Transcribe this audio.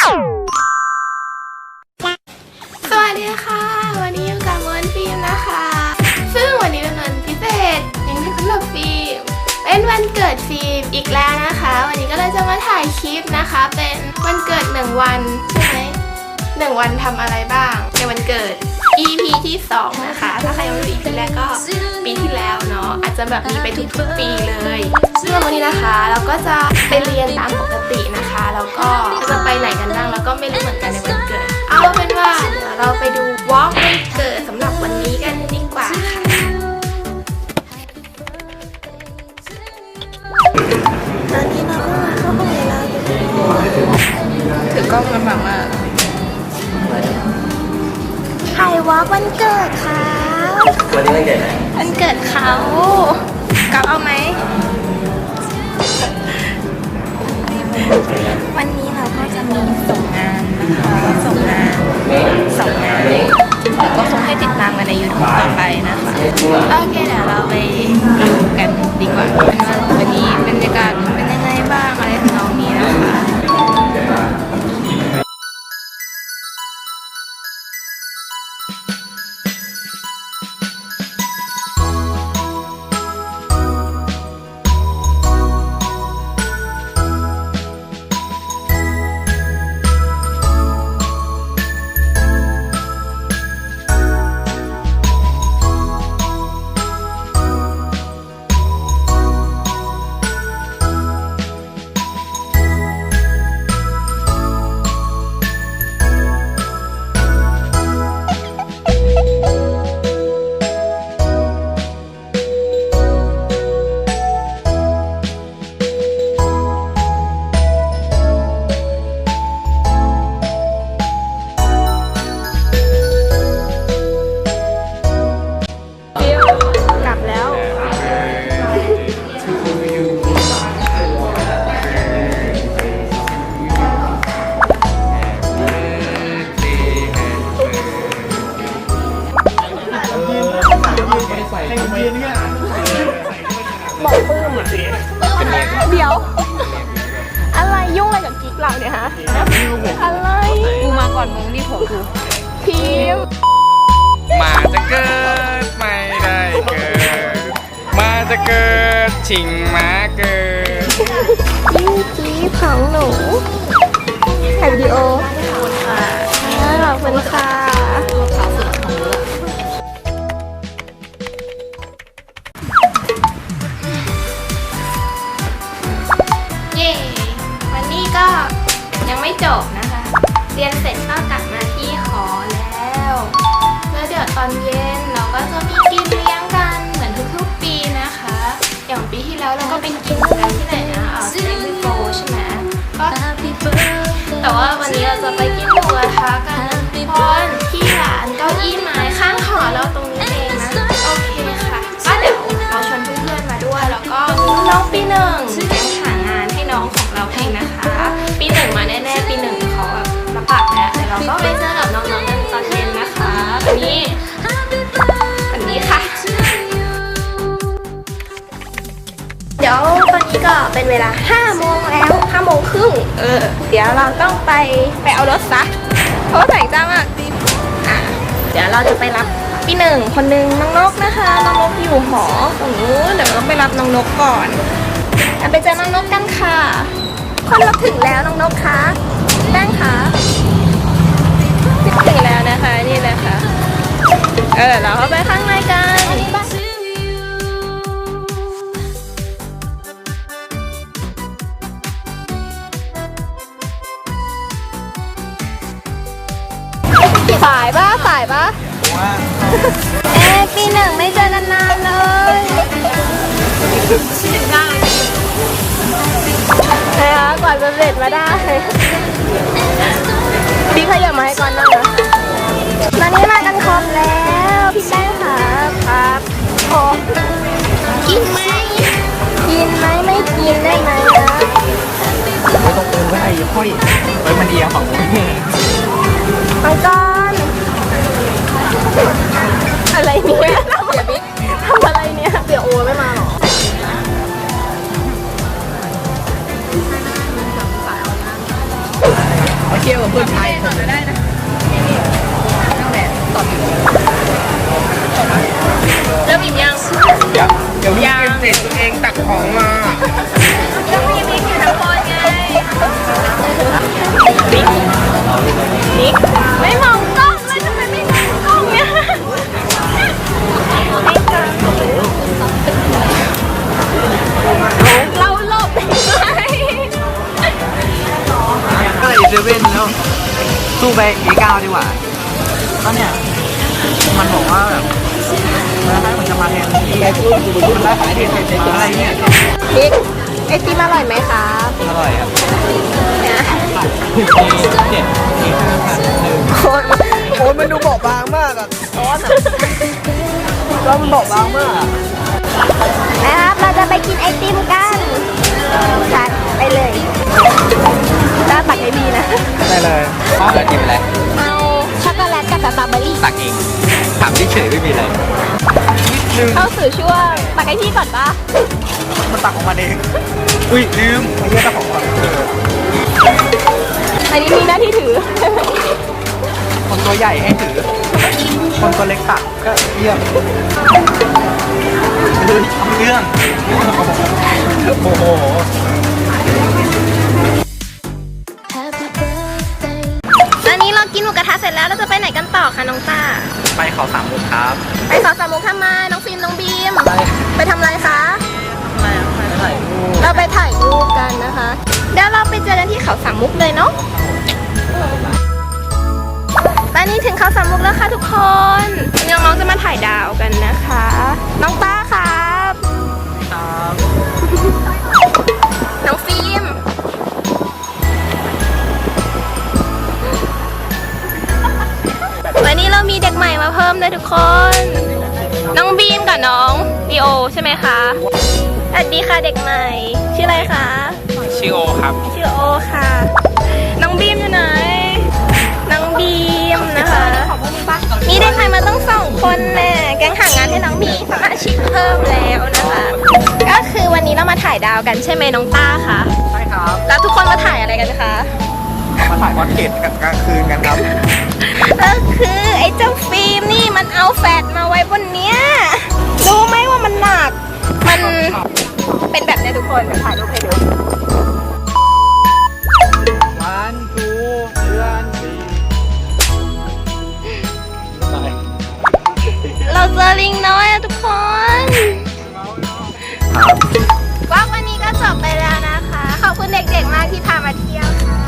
สวัสดีค่ะ วันนี้อยู่กับมวนฟิล์มนะคะ ซึ่งวันนี้เป็นวันพิเศษย่างที่สำหรับฟิล์มเป็นวันเกิดฟิล์มอีกแล้วนะคะ วันนี้ก็เลยจะมาถ่ายคลิปนะคะ เป็นวันเกิดหนึ่งวันใช่ไหมหนึ่งวันทำอะไรบ้างในวันเกิด EP ที่ 2 นะคะ ถ้าใครยังไม่รู้ EP แรกก็ปีที่แล้วเนาะอาจจะแบบมีไปทุกๆปีเลยซึ่งวันนี้นะคะ เราก็จะไปเรียนตามปกตินะคะแล้วก็จะไปไหนกัน ลำบากมากถ่ายวอล์กวันเกิดเขาวันนี้วันเกิดไหนวันเกิดเขากับเอาไหม วันนี้เราก็จะมีส่ง เดี๋ยว อะไรยุ่งอะไรกับกิ๊กเราเนี่ยฮะ อะไรกูมาก่อนมึงนี่ผมกูพิมพ์หมาจะเกิดไม่ได้เกิดหมาจะเกิดชิงหมาเกิดนี่กิ๊กของหนูถ่ายวิดีโอขอบคุณค่ะ ก็ไปกินกันที่ไหนนะเออเซนต์โฟใช่ไหมก็แต่ว่าวันนี้เราจะไปกินหมูกระทะกันเพราะว่าที่ร้านเก้าอี้ไม้ข้างหอเราตรงนี้เองนะ โอเคค่ะก็เดี๋ยวเราชวนเพื่อนๆมาด้วย แล้วก็น้องปีหนึ่งยังหางานให้น้องของเราเองนะคะ ปีหนึ่งมาแน่ๆปีหนึ่งเขาแบบรับปากแล้วเดี๋ยวเราก็ไปเจอ เป็นเวลา5โมงแล้ว5โมงครึ่งเออ เดี๋ยวเราต้องไปไปเอารถซะเพราะว่าแสงจ้ามากอะเดี๋ยวเราจะไปรับพี่หนึ่งคนหนึ่งน้องนกนะคะน้องนกอยู่หอตรงนู้นเดี๋ยวเราต้องไปรับน้องนกก่อนอะไปเจอน้องนกกันค่ะ คนรับถึงแล้วน้องนกคะแป้งคะถึงแล้วนะคะนี่นะคะ เออเราเข้าไปข้างในกัน เอ๊ะปีหนึ่งไม่เจอกันนานเลยนะคะกว่าจะเสร็จมาได้พี่ขยับมาให้ก่อนนั่งนะตอนนี้มากันครบแล้วพี่แป้งค่ะครับโอกินไหมกินไหมไม่กินได้ไหมนะไม่ต้องเอินไว้ไอ้ห้อยไว้มันเอียงฝั่งนู้นมังก ไปอีเก้าดีกว่าก็เนี่ย มันบอกว่าแบบมันให้มันจะมาแทนที่ไอ้ตู้มันได้ขายที่เซ็นอะไรเนี่ยมิกไอติมอร่อยไหมครับอร่อยครับเจ็ดสี่ห้าพันหนึ่งโอ้ยโอ้ยมันดูเบาบางมากอะร้อนอะก็มันเบาบางมากอะนะครับ เราจะไปกินไอติมกันจัดไปเลย จ้าตักให้บีนะได้เลยอ๋อแล้วกินอะไรเอาช็อกโกแลตกับสตรอเบอรี่ตักเองถามเฉยๆไม่มีอะไรลืมเข้าสู่ช่วงตักให้พี่ก่อนปะมันตักของมันเองอุ้ยลืมไม่ใช่เจ้าของก่อนเอออันนี้มีหน้าที่ถือ คนตัวใหญ่ให้ถือ คนตัวเล็กตักก็เยี่ยมเฮ้ยเอาเรื่องโอ้โห กินหมูกระทะเสร็จแล้วเราจะไปไหนกันต่อคะน้องตาไปเขาสามมุกครับไปเขาสามมุกทำไมน้องฟิล์มน้องบีมไปทำอะไรคะเราไปถ่ายรูปกันนะคะเดี๋ยวเราไปเจอกันที่เขาสามมุกเลยเนาะตอนนี้ถึงเขาสามมุกแล้วค่ะทุกคนน้องๆจะมาถ่าย ม่มาเพิ่มด้วยทุกคน น้องบีมกับน้องดีโอใช่ไหมคะสวัสดีค่ะเด็กใหม่ ชื่ออะไรคะ ชื่อโอครับ ชื่อโอค่ะ น้องบีมอยู่ไหน น้องบีมนะคะ มีเด็กใหม่มาต้องสองคนแน่แก๊งหางานให้น้องมีสมาชิกเพิ่มแล้วนะคะ ก็คือวันนี้เรามาถ่ายดาวกันใช่ไหมน้องต้าคะใช่ครับ แล้วทุกคนมาถ่ายอะไรกันคะ มาถ่ายคอนเทนต์กลางคืนกันครับ ก็คือไอ้เจ้าฟิล์มนี่มันเอาแฟตมาไว้บนเนี้ยรู้ไหมว่ามันหนัก มันเป็นแบบนี้ทุกคนเดี๋ยวถ่ายรูปให้ดูเราเจอลิงน้อยอะทุกคนว่าวันนี้ก็จบไปแล้วนะคะ ขอบคุณเด็กๆมากที่พามาเที่ยวค่ะ